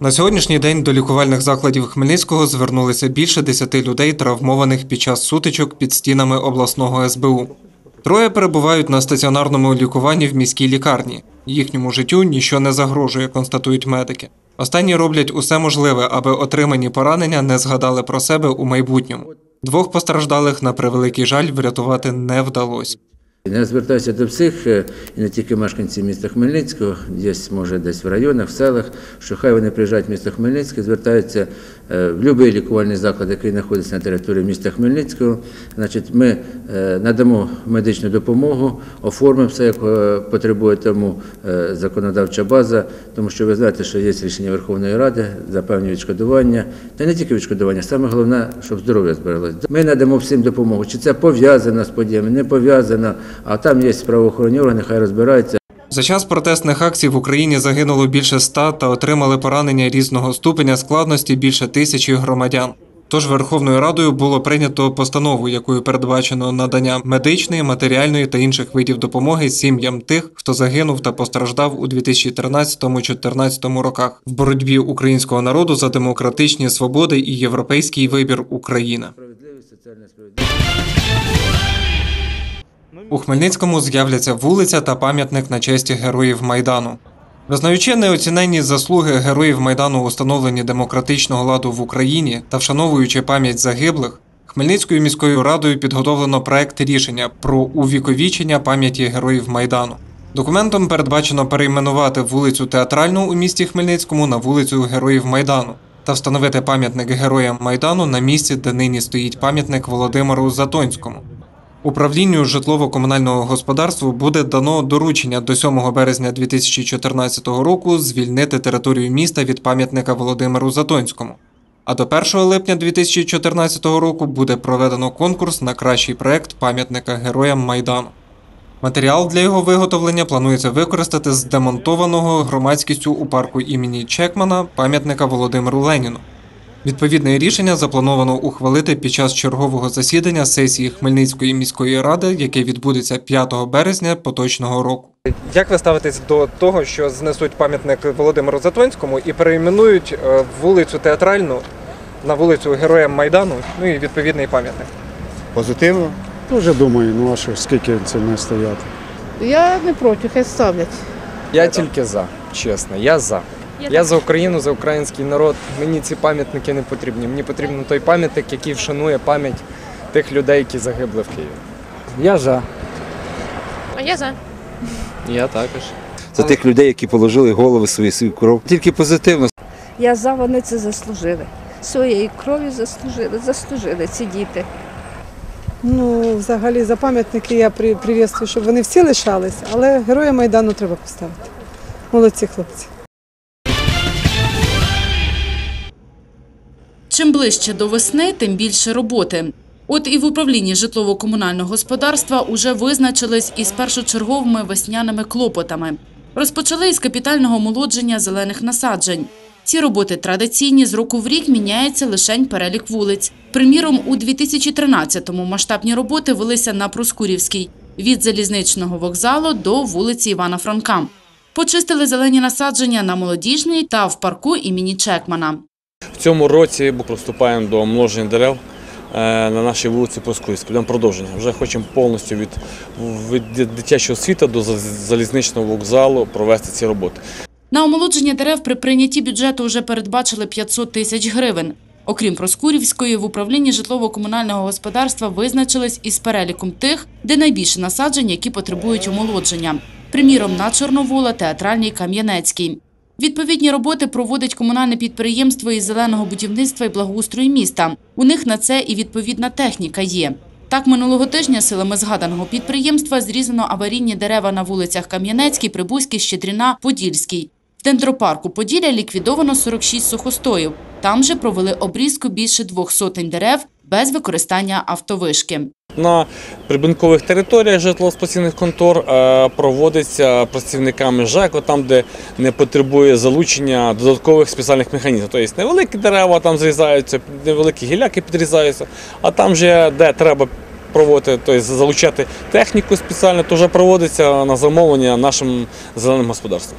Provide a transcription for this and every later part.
На сьогоднішній день до лікувальних закладів Хмельницького звернулися більше 10 людей, травмованих під час сутичок під стінами обласного СБУ. Троє перебувають на стаціонарному лікуванні в міській лікарні. Їхньому життю нічого не загрожує, констатують медики. Останні роблять усе можливе, аби отримані поранення не згадали про себе у майбутньому. Двох постраждалих, на превеликий жаль, врятувати не вдалося. Я звертаюся до всіх, е, і не тільки мешканців міста Хмельницького, є, може, десь в районах, в селах, що хай вони приїжджають в місто Хмельницьке, звертаються е, в будь-який лікувальний заклад, який знаходиться на території міста Хмельницького. Значить, ми е, надамо медичну допомогу, оформимо все, як потребує тому законодавча база, тому що ви знаєте, що є рішення Верховної Ради за певні відшкодування, та не тільки відшкодування, саме головне, щоб здоров'я збереглося. Ми надамо всім допомогу. Чи це пов'язано з подіями, не пов'язано, а там є правоохоронні органи, хай розбираються. За час протестних акцій в Україні загинуло більше ста та отримали поранення різного ступеня складності більше тисячі громадян. Тож Верховною Радою було прийнято постанову, якою передбачено надання медичної, матеріальної та інших видів допомоги сім'ям тих, хто загинув та постраждав у 2013-2014 роках в боротьбі українського народу за демократичні свободи і європейський вибір України. У Хмельницькому з'являться вулиця та пам'ятник на честі героїв Майдану. Визнаючи неоціненні заслуги героїв Майдану у становленні демократичного ладу в Україні та вшановуючи пам'ять загиблих, Хмельницькою міською радою підготовлено проект рішення про увіковічення пам'яті героїв Майдану. Документом передбачено перейменувати вулицю Театральну у місті Хмельницькому на вулицю Героїв Майдану та встановити пам'ятник героям Майдану на місці, де нині стоїть пам'ятник Володимиру Затонському. Управлінню житлово-комунального господарства буде дано доручення до 7 березня 2014 року звільнити територію міста від пам'ятника Володимиру Затонському. А до 1 липня 2014 року буде проведено конкурс на кращий проект пам'ятника героям Майдану. Матеріал для його виготовлення планується використати з демонтованого громадськістю у парку імені Чекмана пам'ятника Володимиру Леніну. Відповідне рішення заплановано ухвалити під час чергового засідання сесії Хмельницької міської ради, яке відбудеться 5 березня поточного року. Як ви ставитесь до того, що знесуть пам'ятник Володимиру Затонському і перейменують е, вулицю Театральну на вулицю Героям Майдану, ну і відповідний пам'ятник? Позитивно? Дуже думаю, ну а що, скільки це не стояти. Я не проти, хай ставлять. Я тільки за, чесно, я за. Я за Україну, за український народ. Мені ці пам'ятники не потрібні. Мені потрібен той пам'ятник, який вшанує пам'ять тих людей, які загибли в Києві. Я за. А я за. Я також. за тих людей, які положили голови свої свою кров. Тільки позитивно. Я за вони це заслужили. Своєю кров'ю заслужили, заслужили ці діти. Ну, взагалі, за пам'ятники я при- привітствую, щоб вони всі лишалися, але героя Майдану треба поставити. Молодці хлопці. Чим ближче до весни, тим більше роботи. От і в управлінні житлово-комунального господарства уже визначились із першочерговими весняними клопотами. Розпочали із капітального молодження зелених насаджень. Ці роботи традиційні з року в рік міняється лишень перелік вулиць. Приміром, у 2013-му масштабні роботи велися на Проскурівській від залізничного вокзалу до вулиці Івана Франка. Почистили зелені насадження на молодіжній та в парку імені Чекмана. В цьому році приступаємо до множення дерев е, на нашій вулиці Проскурівській. Будемо продовження. Вже хочемо повністю від, від дитячого світу до залізничного вокзалу провести ці роботи. На омолодження дерев при прийнятті бюджету вже передбачили 500 тисяч гривень. Окрім Проскурівської, в управлінні житлово-комунального господарства визначились із переліком тих, де найбільше насаджень, які потребують омолодження. Приміром, на Чорновола, Театральній, Кам'янецький. Відповідні роботи проводить комунальне підприємство із зеленого будівництва і благоустрою міста. У них на це і відповідна техніка є. Так, минулого тижня силами згаданого підприємства зрізано аварійні дерева на вулицях Кам'янецький, Прибузький, Щедріна, Подільський. В дендропарку Поділля ліквідовано 46 сухостоїв. Там же провели обрізку більше двох сотень дерев без використання автовишки. На прибинкових територіях житлово-спасівних контор е, проводиться працівниками ЖЕКу, там, де не потребує залучення додаткових спеціальних механізмів. Тобто невеликі дерева там зрізаються, невеликі гіляки підрізаються, а там же, де треба проводити, тобто залучати техніку спеціально, то вже проводиться на замовлення нашим зеленим господарством.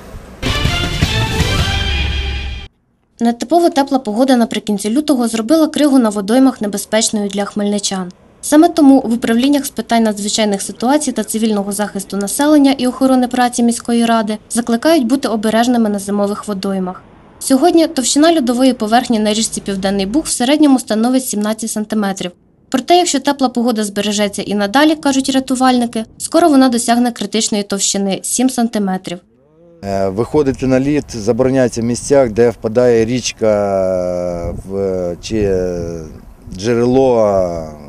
Нетипово тепла погода наприкінці лютого зробила кригу на водоймах небезпечною для хмельничан. Саме тому в управліннях з питань надзвичайних ситуацій та цивільного захисту населення і охорони праці міської ради закликають бути обережними на зимових водоймах. Сьогодні товщина льодової поверхні на річці Південний Буг в середньому становить 17 сантиметрів. Проте, якщо тепла погода збережеться і надалі, кажуть рятувальники, скоро вона досягне критичної товщини 7 сантиметрів. Е, Виходити на лід забороняється в місцях, де впадає річка в, чи е, джерело, е,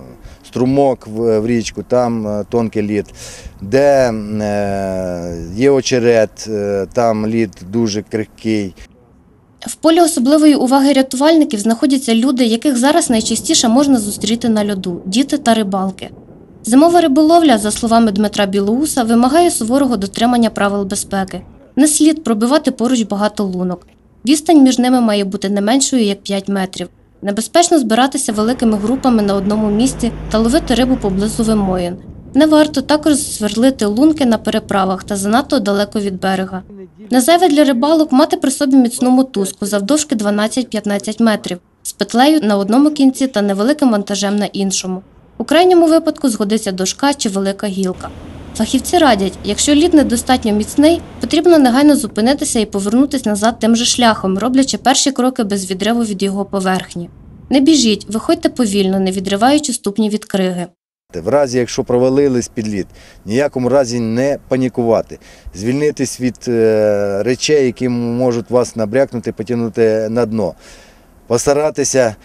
струмок в, річку, там е, тонкий лід. Де е, є очерет, е, там лід дуже крихкий. В полі особливої уваги рятувальників знаходяться люди, яких зараз найчастіше можна зустріти на льоду діти та рибалки. Зимова риболовля, за словами Дмитра Білоуса, вимагає суворого дотримання правил безпеки. Не слід пробивати поруч багато лунок. Відстань між ними має бути не меншою як 5 метрів. Небезпечно збиратися великими групами на одному місці та ловити рибу поблизу вимоїн. Не варто також сверлити лунки на переправах та занадто далеко від берега. Не зайве для рибалок мати при собі міцну мотузку завдовжки 12-15 метрів з петлею на одному кінці та невеликим вантажем на іншому. У крайньому випадку згодиться дошка чи велика гілка. Фахівці радять, якщо лід недостатньо міцний, потрібно негайно зупинитися і повернутися назад тим же шляхом, роблячи перші кроки без відриву від його поверхні. Не біжіть, виходьте повільно, не відриваючи ступні від криги. В разі, якщо провалились під лід, ніякому разі не панікувати, звільнитись від е, речей, які можуть вас набрякнути, потягнути на дно. Постаратися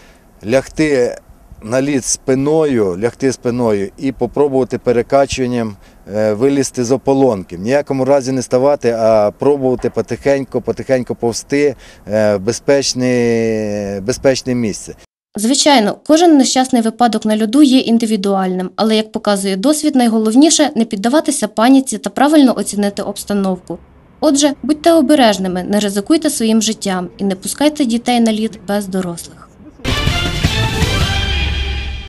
лягти на лід спиною, лягти спиною і попробувати перекачуванням е, вилізти з ополонки. В ніякому разі не ставати, а пробувати потихеньку, потихеньку повсти е, в безпечне, безпечне місце. Звичайно, кожен нещасний випадок на льоду є індивідуальним, але як показує досвід, найголовніше не піддаватися паніці та правильно оцінити обстановку. Отже, будьте обережними, не ризикуйте своїм життям і не пускайте дітей на лід без дорослих.